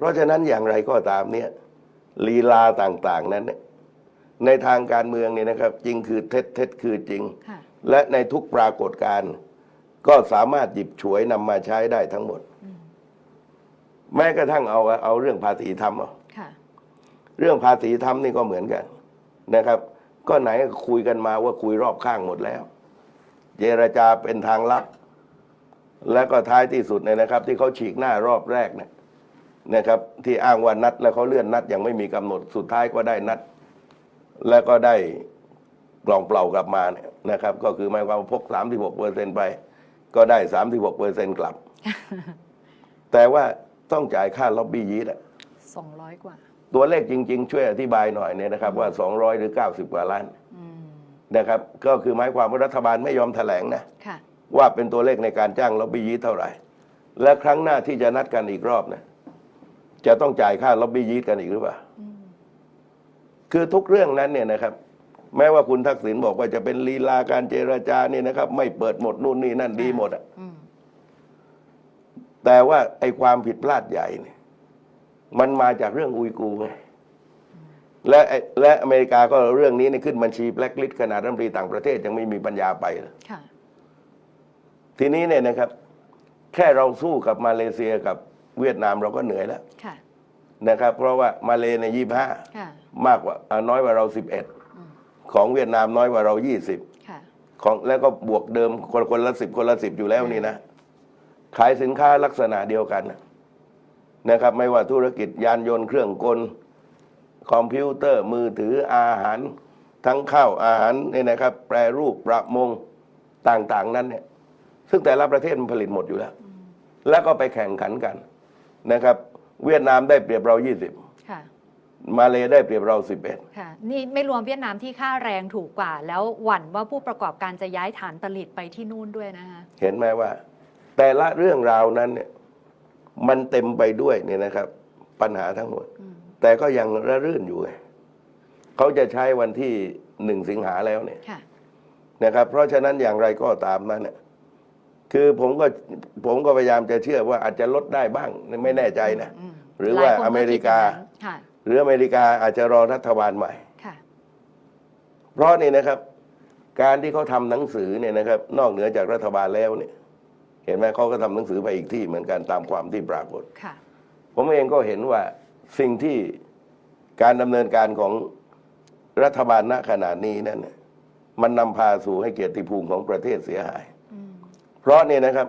เพราะฉะนั้นอย่างไรก็ตามเนี่ยลีลาต่างๆนั้นเนี่ยในทางการเมืองเนี่ยนะครับ จริงคือเท็จเท็จคือจริงค่ะและในทุกปรากฏการณ์ก็สามารถหยิบฉวยนำมาใช้ได้ทั้งหมด แม้กระทั่งเอาเอาเรื่องภาษีทำเอาค่ะเรื่องภาษีทำนี่ก็เหมือนกันนะครับ ก็ไหนคุยกันมาว่าคุยรอบข้างหมดแล้วเจรจาเป็นทางลับ แล้วก็ท้ายที่สุดเนี่ยนะครับ ที่เขาฉีกหน้ารอบแรกเนี่ย นะครับที่อ้างว่านัดแล้วเขาเลื่อนนัดยังไม่มีกำหนดสุดท้ายก็ได้นัด แล้วก็ได้กล่องเปล่ากลับมาเนี่ยนะครับ ก็คือหมายความว่าพกสามที่หกเปอร์เซ็นไป ก็ได้สามที่หกเปอร์เซ็นกลับ แต่ว่าต้องจ่ายค่าล็อบบี้ยีสต์อะสองร้อยกว่า ตัวเลขจริง ๆ ช่วยอธิบายหน่อยเนี่ยนะครับ ว่า 200 หรือ 90 กว่าล้านอืมนะครับ ก็คือหมายความว่ารัฐบาลไม่ยอมแถลงนะค่ะว่าเป็นตัวเลขในการจ้างล็อบบี้ยีสต์เท่าไหร่ และครั้งหน้าที่จะนัดกันอีกรอบนะ จะต้องจ่ายค่าล็อบบี้ยีสต์กันอีกหรือเปล่าอืมคือทุกเรื่องนั้นเนี่ยนะครับ แม้ว่าคุณทักษิณบอกว่าจะเป็นลีลาการเจรจาเนี่ยนะครับ ไม่เปิดหมดนู่นนี่นั่นดีหมดอะอืมแต่ว่าไอ้ความผิดพลาดใหญ่เนี่ย มันมาจากเรื่องอุยกูร์ไงและไอ้และอเมริกาก็เอาเรื่องนี้เนี่ยขึ้นบัญชีแบล็คลิสต์ขนาดรัฐมนตรีต่างประเทศยังไม่มีปัญญาไปเลยค่ะทีนี้เนี่ยนะครับ แค่เราสู้กับมาเลเซียกับ เวียดนามเราก็เหนื่อยแล้วค่ะ นะครับ เพราะว่ามาเลในยี่ห้าค่ะ มากกว่าอ่าน้อยกว่าเราสิบเอ็ดอืมของเวียดนามน้อยกว่าเรายี่สิบค่ะ ของแล้วก็บวกเดิมคนคนละสิบคนละสิบอยู่แล้วนี่นะ ขายสินค้าลักษณะเดียวกันนะนะครับ ไม่ว่าธุรกิจยานยนต์เครื่องกล คอมพิวเตอร์มือถืออาหาร ทั้งข้าวอาหารเนี่ยนะครับ แปรรูปประมงต่างๆ นั้นเนี่ย ซึ่งแต่ละประเทศมันผลิตหมดอยู่แล้ว แล้วก็ไปแข่งขันกัน นะครับ เวียดนามได้เปรียบเรา ค่ะ 20 มาเลได้เปรียบเรา 11 ค่ะ นี่ไม่รวมเวียดนามที่ค่าแรงถูกกว่า แล้วหวั่นว่าผู้ประกอบการจะย้ายฐานผลิตไปที่นู่นด้วยนะคะ เห็นไหมว่า แต่ละเรื่องราวนั้นเนี่ยมันเต็มไปด้วยเนี่ยนะครับ ปัญหาทั้งหมด อืม แต่ก็ยังระรื่นอยู่ไงเขาจะใช้วันที่หนึ่งสิงหาแล้วเนี่ย ค่ะ นะครับ เพราะฉะนั้นอย่างไรก็ตามนั้นเนี่ย คือผมก็ผมก็พยายามจะเชื่อว่าอาจจะลดได้บ้างไม่แน่ใจนะ อืมหรือว่าหลยคนอเมริกา คิดอย่งนั้นค่ะ หรืออเมริกาอาจจะรอรัฐบาลใหม่ ค่ะ เพราะนี่นะครับ การที่เขาทำหนังสือเนี่ยนะครับ นอกเหนือจากรัฐบาลแล้วเนี่ย เห็นไหมเขาก็ทำหนังสือไปอีกที่เหมือนกันตามความที่ปรากฏ ค่ะ ผมเองก็เห็นว่าสิ่งที่การดำเนินการของรัฐบาลณขณะนี้นั่นน่ะมันนำพาสู่ให้เกียรติภูมิของประเทศเสียหายอืม เพราะเนี่ยนะครับ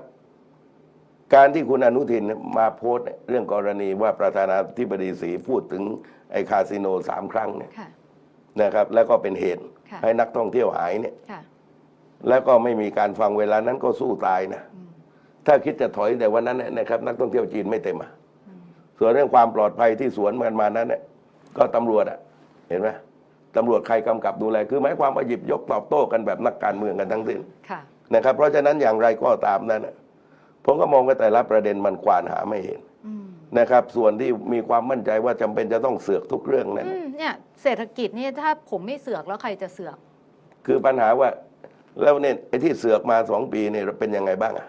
การที่คุณอนุทินมาโพสต์เนี่ยเรื่องกรณีว่าประธานาธิบดีสีพูดถึงไอ้คาสิโนสามครั้งเนี่ยค่ะ นะครับ แล้วก็เป็นเหตุค่ะ ให้นักท่องเที่ยวหายเนี่ย ค่ะแล้วก็ไม่มีการฟังเวลานั้นก็สู้ตายนะ อืมถ้าคิดจะถอยแต่วันนั้นเนี่ยนะครับ นักท่องเที่ยวจีนไม่เต็มอะอืมส่วนเรื่องความปลอดภัยที่สวนกันมานั้นเนี่ยก็ตำรวจอะ เห็นไหมตำรวจใครกำกับดูแล คือหมายความว่าหยิบยกตอบโต้กันแบบนักการเมืองกันทั้งสิ้น ค่ะ นะครับ เพราะฉะนั้นอย่างไรก็ตามนั้นน่ะผมก็มองว่าแต่ละประเด็นมันควานหาไม่เห็นอืมนะครับ ส่วนที่มีความมั่นใจว่าจำเป็นจะต้องเสือกทุกเรื่องนั้นอืน่ะมเนี่ยเศรษฐกิจนี่ถ้าผมไม่เสือกแล้วใครจะเสือก คือปัญหาว่า แล้วเนี่ยไอ้ที่เสือกมาสองปีเนี่ยเป็นยังไงบ้างอะ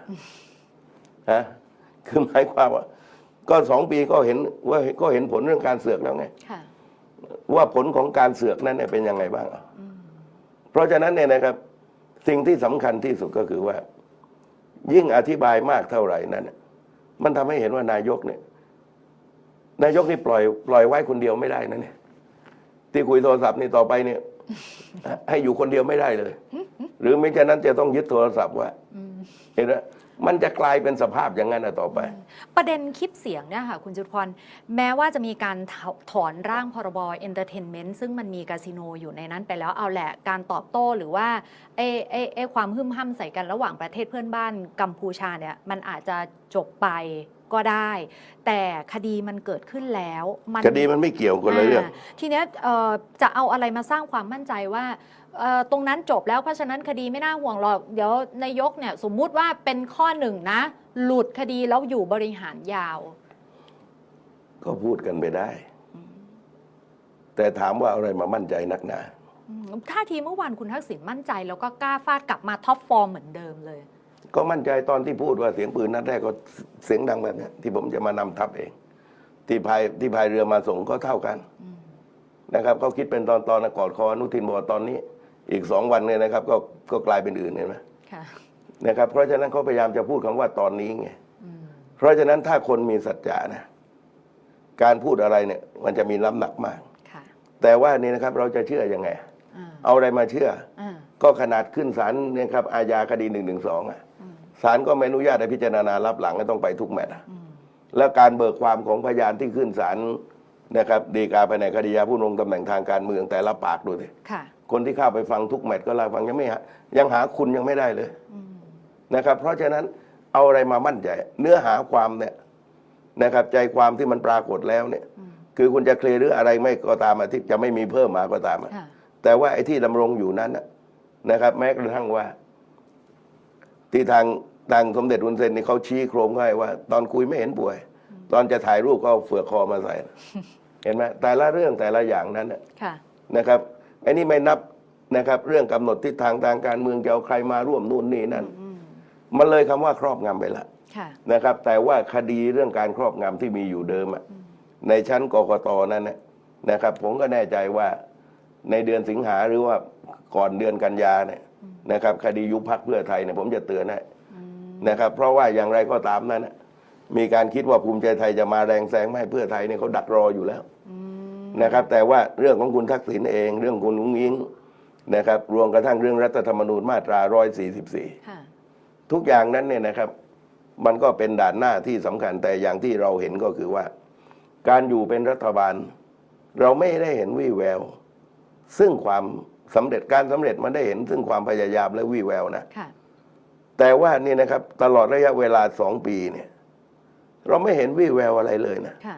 ฮะคือหมายความว่า ก็สองปีก็เห็นว่าก็เห็นผลเรื่องการเสือกแล้วไงค่ะว่าผลของการเสือกนั้นเนี่ยเป็นยังไงบ้างอะอืมเพราะฉะนั้นเนี่ยนะครับ สิ่งที่สำคัญที่สุดก็คือว่า ยิ่งอธิบายมากเท่าไหร่นั้นมันทำให้เห็นว่านายกเนี่ย นายกนี่ปล่อยปล่อยไว้คนเดียวไม่ได้นะเนี่ย ที่คุยโทรศัพท์นี่ต่อไปเนี่ย ให้อยู่คนเดียวไม่ได้เลย หรือไม่ฉะนั้นจะต้องยึดโทรศัพท์ไว้อืมเห็นไหม มันจะกลายเป็นสภาพอย่างนั้นต่อไป ประเด็นคลิปเสียงเนี่ยค่ะ คุณจุดพร แม้ว่าจะมีการถอนร่างพรบเอนเตอร์เทนเมนต์ซึ่งมันมีคาสิโนอยู่ในนั้นไปแล้วเอาแหละการตอบโต้หรือว่าเอ้ไอ้ไอ้ความหึ่มห้ำใส่กันระหว่างประเทศเพื่อนบ้านกัมพูชาเนี่ยมันอาจจะจบไป ก็ได้ แต่คดีมันเกิดขึ้นแล้วมันคดีมันไม่เกี่ยวกันเลยเรื่องาทีเนี้ยเอ่อจะเอาอะไรมาสร้างความมั่นใจว่าเอ่อตรงนั้นจบแล้วเพราะฉะนั้นคดีไม่น่าห่วงหรอก เดี๋ยวนายกเนี่ยสมมุติว่าเป็นข้อหนึ่งนะ หลุดคดีแล้วอยู่บริหารยาว ก็พูดกันไปได้ แต่ถามว่าเอาอะไรมามั่นใจนักหนาอืมท่าทีเมื่อวานคุณทักษิณมั่นใจ แล้วก็กล้าฟาดกลับมาท็อปฟอร์มเหมือนเดิมเลย ก็มั่นใจตอนที่พูดว่าเสียงปืนนัดแรกก็เสียงดังแบบเนี้ยที่ผมจะมานำทัพเองทีที่พายที่พายเรือมาส่งก็เท่ากันอืมนะครับเขาคิดเป็นตอนตอนๆนะกอดคออนุทินบอกว่าตอนนี้ อีกสองวันเนี่ยนะครับ ก็ก็กลายเป็นอื่นเห็นไหมค่ะนะครับ เพราะฉะนั้นเขาพยายามจะพูดคำว่าตอนนี้ไงอืมเพราะฉะนั้นถ้าคนมีสัจจะนะการพูดอะไรเนี่ย มันจะมีน้ำหนักมากค่ะแต่ว่านี่นะครับเราจะเชื่อยังไงอ่าเอาอะไรมาเชื่ออ่าก็ขนาดขึ้นศาลเนี่ยครับอาญาคดีหนึ่งหนึ่งสองอะอืม ศาลก็ไม่อนุญาตให้พิจารณารับหลังก็ต้องไปทุกแมตช์อะอืมแล้วการเบิกความของพยานที่ขึ้นศาลนะครับดีกาภายในคดียาผู้ลงตำแหน่งทางการเมืองแต่ละปากดูสิค่ะคนที่เข้าไปฟังทุกแมตช์ก็เล่าให้ฟังยังไม่หายังหาคุณยังไม่ได้เลยอืมนะครับ เพราะฉะนั้นเอาอะไรมามั่นใจ เนื้อหาความเนี่ยนะครับ ใจความที่มันปรากฏแล้วเนี่ยอืมคือคุณจะเคลียร์หรืออะไรไม่ก็ตามอะที่จะไม่มีเพิ่มมาก็ตามอะค่ะแต่ว่าไอ้ที่ดำรงอยู่นั้นน่ะนะครับ แม้กระทั่งว่า ที่ทาง ทางสมเด็จอุนเซนนี่เขาชี้โครงให้ว่า ตอนคุยไม่เห็นป่วย ตอนจะถ่ายรูปก็เอาเฟือกคอมาใส่ เห็นไหมแต่ละเรื่องแต่ละอย่างนั้นน่ะค่ะนะครับไอ้นี่ไม่นับนะครับ เรื่องกำหนดทิศทางทางการเมืองจะเอาใครมาร่วมนู่นนี่นั่น อืมมันเลยคำว่าครอบงำไปละค่ะ นะครับ แต่ว่าคดีเรื่องการครอบงำที่มีอยู่เดิมอะในชั้นกกตนั้นน่ะนะครับ ผมก็แน่ใจว่าในเดือนสิงหาหรือว่าก่อนเดือนกันยาเนี่ยนะครับ คดียุบพักเพื่อไทยเนี่ยผมจะเตือนให้อืม นะครับ เพราะว่าอย่างไรก็ตามนั้นน่ะมีการคิดว่าภูมิใจไทยจะมาแรงแซงไม่ให้เพื่อไทยเนี่ยเขาดักรออยู่แล้วอืมนะครับ แต่ว่าเรื่องของคุณทักษิณเอง เรื่องคุณลุงอิงนะครับ รวมกระทั่งเรื่องรัฐธรรมนูญมาตรา 144ค่ะทุกอย่างนั้นเนี่ยนะครับ มันก็เป็นด่านหน้าที่สำคัญแต่อย่างที่เราเห็นก็คือว่า การอยู่เป็นรัฐบาล เราไม่ได้เห็นวี่แวว ซึ่งความสำเร็จการสำเร็จมันได้เห็นซึ่งความพยายามและวี่แววนะค่ะ แต่ว่านี่นะครับ ตลอดระยะเวลาสองปีเนี่ย เราไม่เห็นวี่แววอะไรเลยนะค่ะ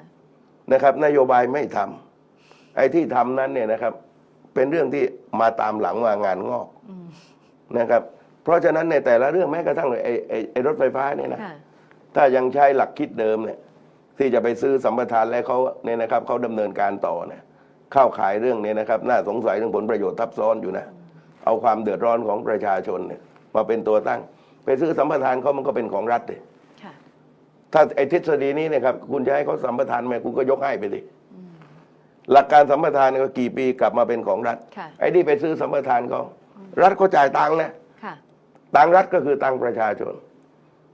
นะครับ นโยบายไม่ทำไอ้ที่ทำนั้นเนี่ยนะครับ เป็นเรื่องที่มาตามหลังว่างานงอกอืมนะครับ เพราะฉะนั้นในแต่ละเรื่องแม้กระทั่งไอ้ไอ้ไอ้รถไฟฟ้าเนี่ยนะ ค่ะ ถ้ายังใช้หลักคิดเดิมเนี่ย ที่จะไปซื้อสัมปทานแล้วเขาเนี่ยนะครับเขาดำเนินการต่อเนี่ยเข้าขายเรื่องนี้นะครับ น่าสงสัยเรื่องผลประโยชน์ทับซ้อนอยู่นะ เอาความเดือดร้อนของประชาชนเนี่ยมาเป็นตัวตั้ง ไปซื้อสัมปทานเขามันก็เป็นของรัฐดิค่ะถ้าไอ้ทฤษฎีนี้เนะครับ คุณจะให้เขาสัมปทานไหมคุณก็ยกให้ไปดิหลักการสัมปทานเนี่ยก็กี่ปีกลับมาเป็นของรัฐค่ะไอ้นี่ไปซื้อสัมปทานเขารัฐก็จ่ายตังค์นะค่ะตังค์รัฐก็คือตังค์ประชาชน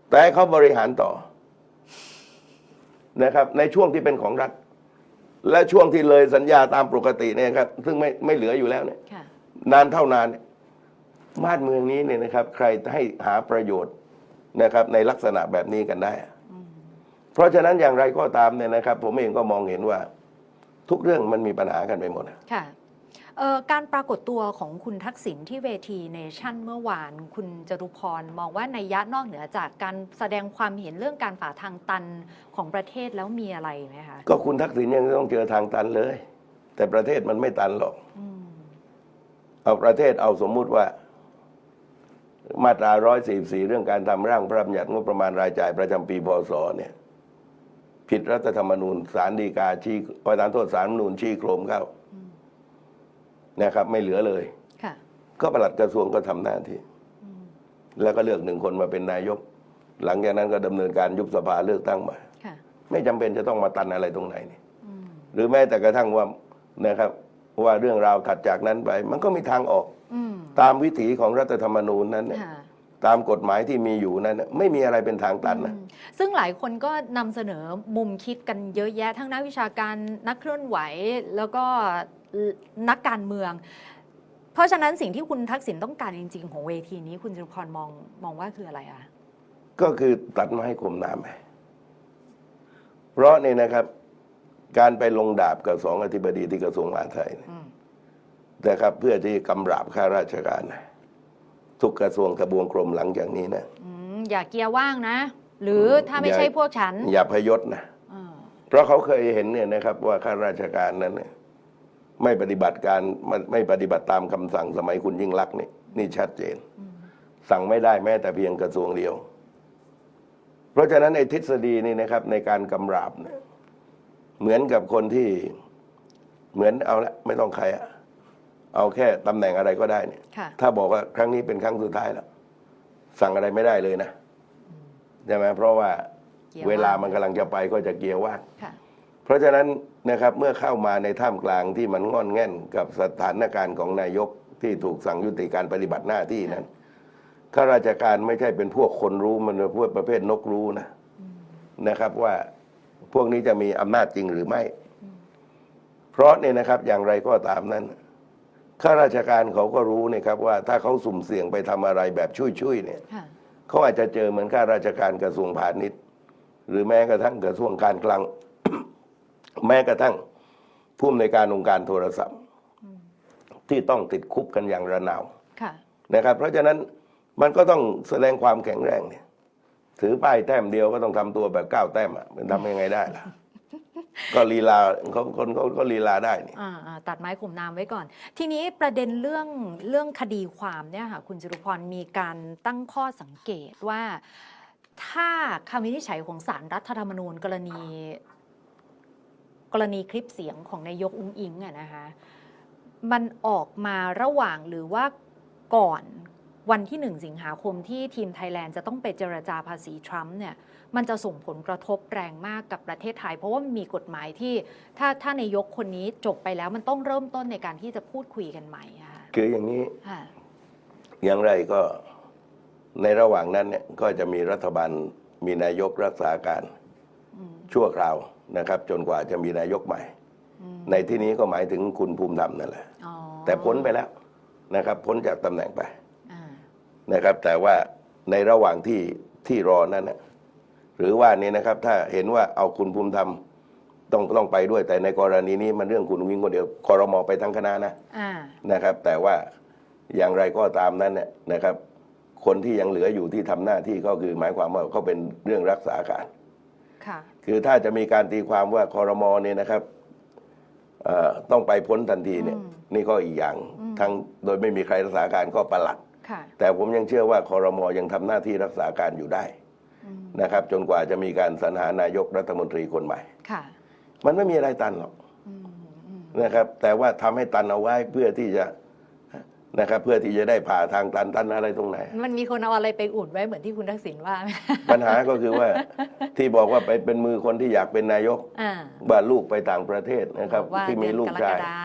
แต่ให้เขาบริหารต่อนะครับ ในช่วงที่เป็นของรัฐ และช่วงที่เลยสัญญาตามปกติเนี่ยครับ ซึ่งไม่ไม่เหลืออยู่แล้วเนี่ยค่ะนานเท่านานเนี่ย บ้านเมืองนี้เนี่ยนะครับ ใครให้หาประโยชน์นะครับ ในลักษณะแบบนี้กันได้อะเพราะฉะนั้นอย่างไรก็ตามเนี่ยนะครับ ผมเองก็มองเห็นว่า ทุกเรื่องมันมีปัญหากันไปหมดอะค่ะเอ่อการปรากฏตัวของคุณทักษิณที่เวทีเนชั่นเมื่อวาน คุณจรุพรมองว่าในยยะนอกเหนือจากการแสดงความเห็นเรื่องการฝ่าทางตันของประเทศแล้วมีอะไรไหมคะก็คุณทักษิณยังต้องเจอทางตันเลย แต่ประเทศมันไม่ตันหรอกอืมเอาประเทศเอาสมมุติว่า มาตรา 144 เรื่องการทำร่างพระราชบัญญัติงบประมาณรายจ่ายประจำปีพศเนี่ยผิดรัฐธรรมนูญสารดีกาชี้ประธานโทษสารรัฐธรรมนูญชี้โครมเข้านะครับ ไม่เหลือเลยค่ะก็ปลัดกระทรวงก็ทำหน้าที่อืมแล้วก็เลือกหนึ่งคนมาเป็นนายก หลังจากนั้นก็ดำเนินการยุบสภาเลือกตั้งใหม่ค่ะไม่จำเป็นจะต้องมาตันอะไรตรงไหนนี่อืมหรือแม้แต่กระทั่งว่านะครับ ว่าเรื่องราวถัดจากนั้นไป มันก็มีทางออกอืม ตามวิถีของรัฐธรรมนูญนั้นเนี่ยค่ะตามกฎหมายที่มีอยู่นั้นน่ะไม่มีอะไรเป็นทางตันนะอืมซึ่งหลายคนก็นำเสนอมุมคิดกันเยอะแยะ ทั้งนักวิชาการนักเคลื่อนไหว แล้วก็นักการเมือง เพราะฉะนั้นสิ่งที่คุณทักษิณต้องการจริง ๆ ของเวทีนี้คุณจรุพรมองมองว่าคืออะไรอะก็คือตัดไม้คมน้ำไปเพราะนี่นะครับ การไปลงดาบกับสองอธิบดีที่กระทรวงมหาดไทยเนี่ยอืมนะครับเพื่อที่กำราบข้าราชการนะทุกกระทรวงทบวงกรมหลังจากนี้นะอืมอย่าเกียร์ว่างนะ หรือถ้าไม่อย่าใช่พวกฉัน อย่าพยศนะอ่าเพราะเขาเคยเห็นเนี่ยนะครับ ว่าข้าราชการนั้นเนี่ยไม่ปฏิบัติการไม่ไม่ปฏิบัติตามคำสั่งสมัยคุณยิ่งรักษณ์นี่นี่ชัดเจนอืมสั่งไม่ได้แม้แต่เพียงกระทรวงเดียว เพราะฉะนั้นในทฤษฎีนี่นะครับ ในการกำราบเนี่ยเหมือนกับคนที่เหมือนเอาละไม่ต้องใครอะ เอาแค่ตำแหน่งอะไรก็ได้เนี่ยค่ะ ถ้าบอกว่าครั้งนี้เป็นครั้งสุดท้ายแล้ว สั่งอะไรไม่ได้เลยนะใช่ไหมเพราะว่าเกียร์เวลาว่างมันกำลังจะไปก็จะเกียร์ว่าง ค่ะ เพราะฉะนั้นนะครับเมื่อเข้ามาในท่ามกลางที่มันง่อนแง่นกับสถานการณ์ของนายกที่ถูกสั่งยุติการปฏิบัติหน้าที่นั้นข้าราชการไม่ใช่เป็นพวกคนรู้มันเป็นพวกประเภทนกรู้นะนะครับว่าพวกนี้จะมีอำนาจจริงหรือไม่ เพราะเนี่ยนะครับอย่างไรก็ตามนั้น ข้าราชการเขาก็รู้นะครับว่าถ้าเขาสุ่มเสี่ยงไปทำอะไรแบบช่วยๆเนี่ยค่ะ เขาอาจจะเจอเหมือนข้าราชการกระทรวงพาณิชย์ หรือแม้กระทั่งกระทรวงการคลัง แม้กระทั่งผู้อำนวยการองค์การโทรศัพท์ ที่ต้องติดคุกกันอย่างระนาว ค่ะ นะครับเพราะฉะนั้นมันก็ต้องแสดงความแข็งแรงเนี่ย ถือป้ายแต้มเดียวก็ต้องทำตัวแบบก้าวแต้มอะมันทำยังไงได้ล่ะ ก็ลีลาเขาคนเขาก็ลีลาได้นี่อ่าอ่าตัดไม้ข่มน้ำไว้ก่อน ทีนี้ประเด็นเรื่องเรื่องคดีความเนี่ยค่ะคุณจรุพรมีการตั้งข้อสังเกตว่า ถ้าคำวินิจฉัยของศาลรัฐธรรมนูญกรณี กรณีคลิปเสียงของนายกอุ้งอิงอะนะคะมันออกมาระหว่างหรือว่าก่อน วันที่หนึ่งสิงหาคมที่ทีมไทยแลนด์จะต้องไปเจรจาภาษีทรัมป์เนี่ยมันจะส่งผลกระทบแรงมากกับประเทศไทย เพราะว่ามันมีกฎหมายที่ถ้าถ้านายกคนนี้จบไปแล้วมันต้องเริ่มต้นในการที่จะพูดคุยกันใหม่อะค่ะคืออย่างนี้ค่ะอย่างไรก็ในระหว่างนั้นเนี่ยก็จะมีรัฐบาลมีนายกรักษาการอืมชั่วคราวนะครับ จนกว่าจะมีนายกใหม่อืมในที่นี้ก็หมายถึงคุณภูมิธรรมนั่นแหละอ๋อแต่พ้นไปแล้วนะครับ พ้นจากตำแหน่งไปอ่า นะครับ แต่ว่าในระหว่างที่ที่รอนั้นนะหรือว่านี่นะครับ ถ้าเห็นว่าเอาคุณภูมิธรรมต้องต้องไปด้วย แต่ในกรณีนี้มันเรื่องคุณวิ่งคนเดียวคอรมอไปทั้งคณะนะอ่านะครับ แต่ว่าอย่างไรก็ตามนั้นเนี่ยนะครับ คนที่ยังเหลืออยู่ที่ทำหน้าที่ก็คือหมายความว่าเขาเป็นเรื่องรักษาการค่ะคือถ้าจะมีการตีความว่าคอรมอเนี่ยนะครับเอ่อต้องไปพ้นทันทีเนี่ยอืมนี่ก็อีกอย่างอืมทั้งโดยไม่มีใครรักษาการก็ประหลัดค่ะ แต่ผมยังเชื่อว่าคอรมอยังทำหน้าที่รักษาการอยู่ได้อืมนะครับ จนกว่าจะมีการสรรหานายกรัฐมนตรีคนใหม่ค่ะมันไม่มีอะไรตันหรอกอืมอืมนะครับ แต่ว่าทำให้ตันเอาไว้เพื่อที่จะนะครับเพื่อที่จะได้ผ่าทางตันตันอะไรตรงไหน มันมีคนเอาอะไรไปอุดไว้เหมือนที่คุณทักษิณว่าไหมปัญหาก็คือว่าที่บอกว่าไปเป็นมือคนที่อยากเป็นนายกอ่าว่าลูกไปต่างประเทศนะครับว่าที่มีลูกเดือนชายรฎา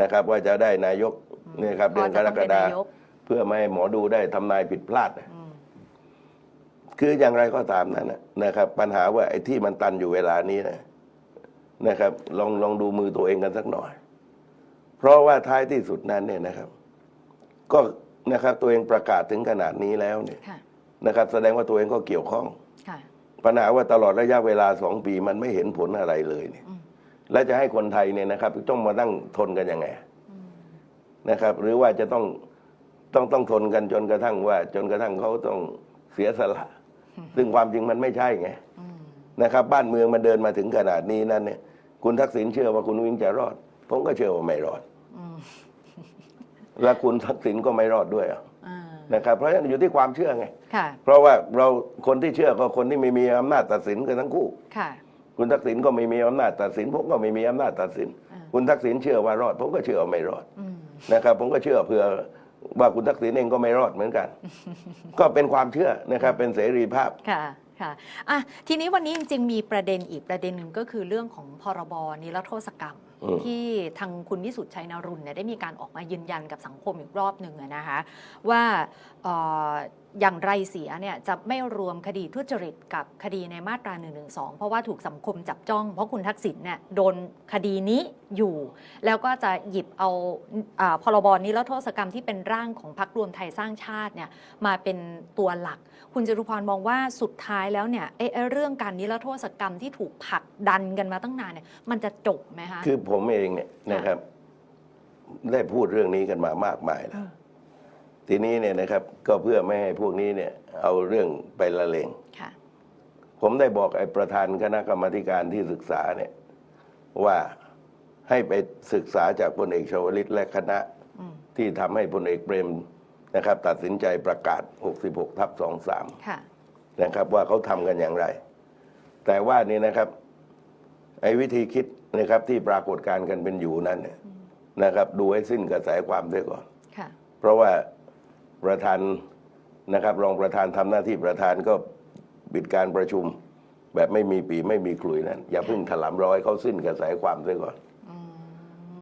นะครับ ว่าจะได้นายกเนี่ยครับพ่เดือนกจะรต้งกเป็นฎาคนม เพื่อไม่ให้หมอดูได้ทำนายผิดพลาดนะอืมคืออย่างไรก็ตามนั้นนะนะครับ ปัญหาว่าไอ้ที่มันตันอยู่เวลานี้นะนะครับ ลองลองดูมือตัวเองกันสักหน่อย เพราะว่าท้ายที่สุดนั้นเนี่ยนะครับ ก็นะครับตัวเองประกาศถึงขนาดนี้แล้วเนี่ยค่ะนะครับ แสดงว่าตัวเองก็เกี่ยวข้องค่ะปัญหาว่าตลอดระยะเวลาสองปีมันไม่เห็นผลอะไรเลยเนี่ยอืมแล้วจะให้คนไทยเนี่ยนะครับ ต้องมานั่งทนกันยังไงอืมนะครับ หรือว่าจะต้อง ต้องต้องทนกันจนกระทั่งว่า จนกระทั่งเขาต้องเสียสละ ซึ่งความจริงมันไม่ใช่ไงอืมนะครับ บ้านเมืองมันเดินมาถึงขนาดนี้นั่นเนี่ย คุณทักษิณเชื่อว่าคุณวิ่งจะรอด ผมก็เชื่อว่าไม่รอดอืมและคุณทักษิณก็ไม่รอดด้วยอะอ่านะครับ เพราะฉะนั้นอยู่ที่ความเชื่อไงค่ะเพราะว่าเราคนที่เชื่อก็คนที่ไม่มีอำนาจตัดสินกันทั้งคู่ค่ะคุณทักษิณก็ไม่มีอำนาจตัดสินผมก็ไม่มีอำนาจตัดสินอ่าคุณทักษิณเชื่อว่ารอด ผมก็เชื่อว่าไม่รอดอืมนะครับ ผมก็เชื่อเผื่อ ว่าคุณทักษิณเองก็ไม่รอดเหมือนกัน ก็เป็นความเชื่อนะครับเป็นเสรีภาพค่ะค่ะอะทีนี้วันนี้จริงๆมีประเด็นอีกประเด็นหนึ่งก็คือเรื่องของพรบนิรโทษกรรมอืมที่ทางคุณวิสุทธิ์ชัยนรุณเนี่ยได้มีการออกมายืนยันกับสังคมอีกรอบหนึ่งอะนะคะว่าเอ่ออย่างไรเสียเนี่ยจะไม่รวมคดีทุจริตกับคดีในมาตรา1นึเพราะว่าถูกสังคมจับจ้อง เพราะคุณทักษิณเนี่ยโดนคดีนี้อยู่ แล้วก็จะหยิบเอาอาพรบนิรโทษกรรมที่เป็นร่างของพรรครวมไทยสร้างชาติเนี่ยมาเป็นตัวหลัก คุณจรุพรมองว่าสุดท้ายแล้วเนี่ยไอ้ไอ้เรื่องการนิรโทษกรรมที่ถูกผลักดันกันมาตั้งนานเนี่ยมันจะจบไหมคะคือผมเองเนี่ยนะครับ ได้พูดเรื่องนี้กันมามากมายแล้วอืม ทีนี้เนี่ยนะครับก็เพื่อไม่ให้พวกนี้เนี่ยเอาเรื่องไปละเลงค่ะ ผมได้บอกไอ้ประธานคณะกรรมาธิการที่ศึกษาเนี่ยว่าให้ไปศึกษาจากพลเอกชวลิตและคณะอืมที่ทำให้พลเอกเปรมนะครับ ตัดสินใจประกาศ 66 ทับ 23ค่ะนะครับ ว่าเขาทำกันอย่างไร แต่ว่านี่นะครับ ไอ้วิธีคิดนะครับที่ปรากฏการณ์กันเป็นอยู่นั้นเนี่ยนะครับ ดูให้สิ้นกระแสความเสียก่อนค่ะเพราะว่า ประธานนะครับรองประธานทำหน้าที่ประธานก็ปิดการประชุม แบบไม่มีปีไม่มีขลุยนั่นอย่าเพิ่งถลำร้อยเขาสิ้นกระแสความซะก่อน